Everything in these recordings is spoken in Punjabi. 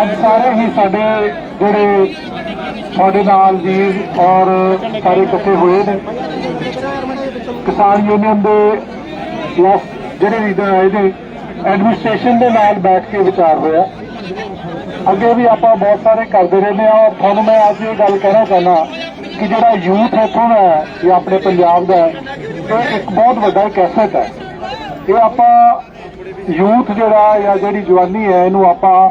ਅੱਜ ਸਾਰੇ ਹੀ ਸਾਡੇ ਜਿਹੜੇ ਸਾਡੇ ਨਾਲ ਜੀ ਔਰ ਸਾਰੇ ਇਕੱਠੇ ਹੋਏ ਨੇ। ਕਿਸਾਨ ਯੂਨੀਅਨ ਦੇ ਜਿਹੜੇ ਲੀਡਰ ਆਏ ਨੇ ਐਡਮਿਨਿਸਟ੍ਰੇਸ਼ਨ ਦੇ ਨਾਲ ਬੈਠ ਕੇ ਵਿਚਾਰ ਹੋਇਆ। ਅੱਗੇ ਵੀ ਆਪਾਂ ਬਹੁਤ ਸਾਰੇ ਕਰਦੇ ਰਹਿੰਦੇ ਆ ਔਰ ਤੁਹਾਨੂੰ ਮੈਂ ਅੱਜ ਇਹ ਗੱਲ ਕਹਿਣਾ ਚਾਹੁੰਦਾ ਕਿ ਜਿਹੜਾ ਯੂਥ ਇੱਥੋਂ ਦਾ ਹੈ, ਇਹ ਆਪਣੇ ਪੰਜਾਬ ਦਾ ਇਹ ਇੱਕ ਬਹੁਤ ਵੱਡਾ ਕੈਸਟ ਹੈ। ਇਹ ਆਪਾਂ ਯੂਥ ਜਿਹੜਾ ਜਾਂ ਜਿਹੜੀ ਜਵਾਨੀ ਹੈ, ਇਹਨੂੰ ਆਪਾਂ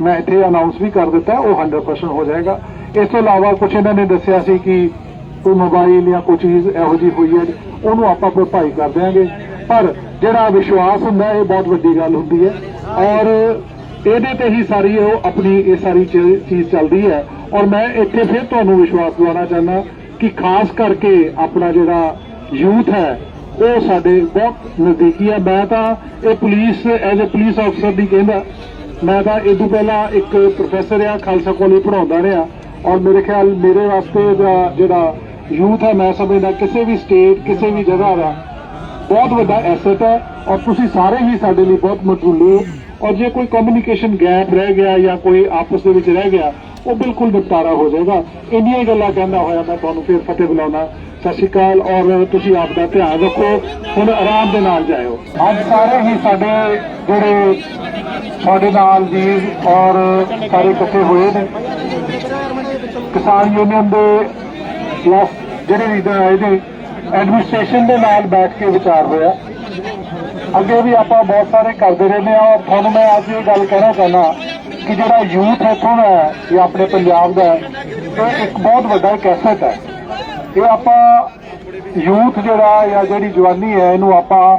ਮੈਂ ਇੱਥੇ ਅਨਾਉਂਸ ਵੀ ਕਰ ਦਿੱਤਾ, ਉਹ 100% ਹੋ ਜਾਏਗਾ। ਇਸ ਤੋਂ ਇਲਾਵਾ ਕੁਝ ਇਹਨਾਂ ਨੇ ਦੱਸਿਆ ਸੀ ਕਿ ਕੋਈ ਮੋਬਾਈਲ ਜਾਂ ਕੋਈ ਚੀਜ਼ ਇਹੋ ਜਿਹੀ ਹੋਈ ਹੈ, ਉਹਨੂੰ ਆਪਾਂ ਭਰਪਾਈ ਕਰ ਦਿਆਂਗੇ। ਪਰ ਜਿਹੜਾ ਵਿਸ਼ਵਾਸ ਹੁੰਦਾ, ਇਹ ਬਹੁਤ ਵੱਡੀ ਗੱਲ ਹੁੰਦੀ ਹੈ। ਔਰ ਇਹਦੇ ਤੇ ਹੀ ਸਾਰੀ ਉਹ ਆਪਣੀ ਇਹ ਸਾਰੀ ਚੀਜ਼ ਚੱਲਦੀ ਹੈ। ਔਰ ਮੈਂ ਇੱਥੇ ਫਿਰ ਤੁਹਾਨੂੰ ਵਿਸ਼ਵਾਸ ਦਿਵਾਉਣਾ ਚਾਹੁੰਦਾ ਕਿ ਖਾਸ ਕਰਕੇ ਆਪਣਾ ਜਿਹੜਾ ਯੂਥ ਹੈ, ਉਹ ਸਾਡੇ ਬਹੁਤ ਨਜ਼ਦੀਕੀ ਹੈ। ਮੈਂ ਤਾਂ ਇਹ ਪੁਲਿਸ ਐਜ਼ ਅ ਪੁਲਿਸ ਅਫਸਰ ਦੀ ਕਹਿੰਦਾ ਮੈਂ ਤਾਂ ਇਹ ਤੋਂ ਪਹਿਲਾਂ ਇੱਕ ਪ੍ਰੋਫੈਸਰ ਆ, ਖਾਲਸਾ ਕਾਲਜ ਪੜਾਉਂਦਾ ਰਿਹਾ ਔਰ ਮੇਰੇ ਖਿਆਲ ਮੇਰੇ ਵਾਸਤੇ ਜਿਹੜਾ ਯੂਥ ਹੈ ਮੈਂ ਸਮਝਦਾ ਕਿਸੇ ਵੀ ਸਟੇਟ ਕਿਸੇ ਵੀ ਜਗ੍ਹਾ ਦਾ ਬਹੁਤ ਵੱਡਾ ਐਸੈਟ ਹੈ ਔਰ ਤੁਸੀਂ ਸਾਰੇ ਹੀ ਸਾਡੇ ਲਈ ਬਹੁਤ ਮਹੱਤਵਪੂਰਨ ਹੋ ਔਰ ਜੇ ਕੋਈ ਕਮਿਊਨੀਕੇਸ਼ਨ ਗੈਪ ਰਹਿ ਗਿਆ ਜਾਂ ਕੋਈ ਆਪਸ ਦੇ ਵਿੱਚ ਰਹਿ ਗਿਆ, ਉਹ ਬਿਲਕੁਲ ਨਿਪਟਾਰਾ ਹੋ ਜਾਏਗਾ। ਇੰਨੀਆਂ ਹੀ ਗੱਲਾਂ ਕਹਿੰਦਾ ਹੋਇਆ ਮੈਂ ਤੁਹਾਨੂੰ ਫਿਰ ਫਤਿਹ ਬੁਲਾਉਣਾ ਸਤਿ ਸ਼੍ਰੀ ਅਕਾਲ ਔਰ ਤੁਸੀਂ ਆਪ ਦਾ ਧਿਆਨ ਰੱਖੋ, ਹੁਣ ਆਰਾਮ ਦੇ ਨਾਲ ਜਾਇਓ। ਅੱਜ ਸਾਰੇ ਹੀ ਸਾਡੇ ਜਿਹੜੇ ਸਾਡੇ ਨਾਲ ਜੀ ਔਰ ਸਾਰੇ ਇਕੱਠੇ ਹੋਏ ਨੇ। ਕਿਸਾਨ ਯੂਨੀਅਨ ਦੇ ਜਿਹੜੇ ਲੀਡਰ ਆਏ ਨੇ ਐਡਮਿਨਿਸਟ੍ਰੇਸ਼ਨ ਦੇ ਨਾਲ ਬੈਠ ਕੇ ਵਿਚਾਰ ਹੋਇਆ। ਅੱਗੇ ਵੀ ਆਪਾਂ ਬਹੁਤ ਸਾਰੇ ਕਰਦੇ ਰਹਿੰਦੇ ਆ ਔਰ ਤੁਹਾਨੂੰ ਮੈਂ ਅੱਜ ਇਹ ਗੱਲ ਕਹਿਣਾ ਚਾਹੁੰਦਾ ਕਿ ਜਿਹੜਾ ਯੂਥ ਇੱਥੋਂ ਦਾ ਹੈ ਇਹ ਆਪਣੇ ਪੰਜਾਬ ਦਾ ਇਹ ਇੱਕ ਬਹੁਤ ਵੱਡਾ ਇੱਕ ਐਸੈਟ ਹੈ। ਇਹ ਆਪਾਂ ਯੂਥ ਜਿਹੜਾ ਜਾਂ ਜਿਹੜੀ ਜਵਾਨੀ ਹੈ, ਇਹਨੂੰ ਆਪਾਂ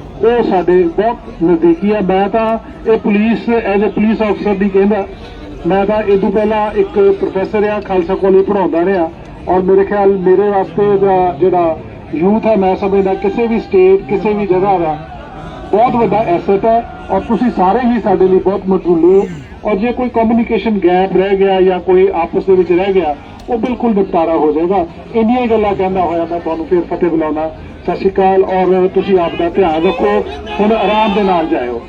ਉਹ ਸਾਡੇ ਬਹੁਤ ਨਜ਼ਦੀਕੀ ਹੈ ਮੈਂ ਤਾਂ ਇਹ ਪੁਲਿਸ ਐਜ਼ ਅ ਪੁਲਿਸ ਅਫਸਰ ਦੀ ਕਹਿੰਦਾ, ਮੈਂ ਤਾਂ ਇਹ ਤੋਂ ਪਹਿਲਾਂ ਇੱਕ ਪ੍ਰੋਫੈਸਰ ਆ, ਖਾਲਸਾ ਕਾਲਜ ਪੜਾਉਂਦਾ ਰਿਹਾ। ਔਰ ਮੇਰੇ ਖਿਆਲ ਮੇਰੇ ਵਾਸਤੇ ਦਾ ਜਿਹੜਾ ਯੂਥ ਹੈ ਮੈਂ ਸਮਝਦਾ ਕਿਸੇ ਵੀ ਸਟੇਟ ਕਿਸੇ ਵੀ ਜਗ੍ਹਾ ਦਾ ਬਹੁਤ ਵੱਡਾ ਐਸੈਟ ਹੈ ਔਰ ਤੁਸੀਂ ਸਾਰੇ ਹੀ ਸਾਡੇ ਲਈ ਬਹੁਤ ਮਹੱਤਵਪੂਰਨ ਹੋ। ਔਰ ਜੇ ਕੋਈ ਕਮਿਊਨੀਕੇਸ਼ਨ ਗੈਪ ਰਹਿ ਗਿਆ ਜਾਂ ਕੋਈ ਆਪਸ ਦੇ ਵਿੱਚ ਰਹਿ ਗਿਆ ਉਹ ਬਿਲਕੁਲ ਨਿਪਟਾਰਾ ਹੋ ਜਾਏਗਾ। ਇੰਨੀਆਂ ਹੀ ਗੱਲਾਂ ਕਹਿੰਦਾ ਹੋਇਆ ਮੈਂ ਤੁਹਾਨੂੰ ਫਿਰ ਫਤਿਹ ਬੁਲਾਉਣਾ। ਸਤਿ ਸ਼੍ਰੀ ਅਕਾਲ ਔਰ ਤੁਸੀਂ ਆਪ ਦਾ ਧਿਆਨ ਰੱਖੋ। ਹੁਣ ਆਰਾਮ ਦੇ ਨਾਲ ਜਾਇਓ।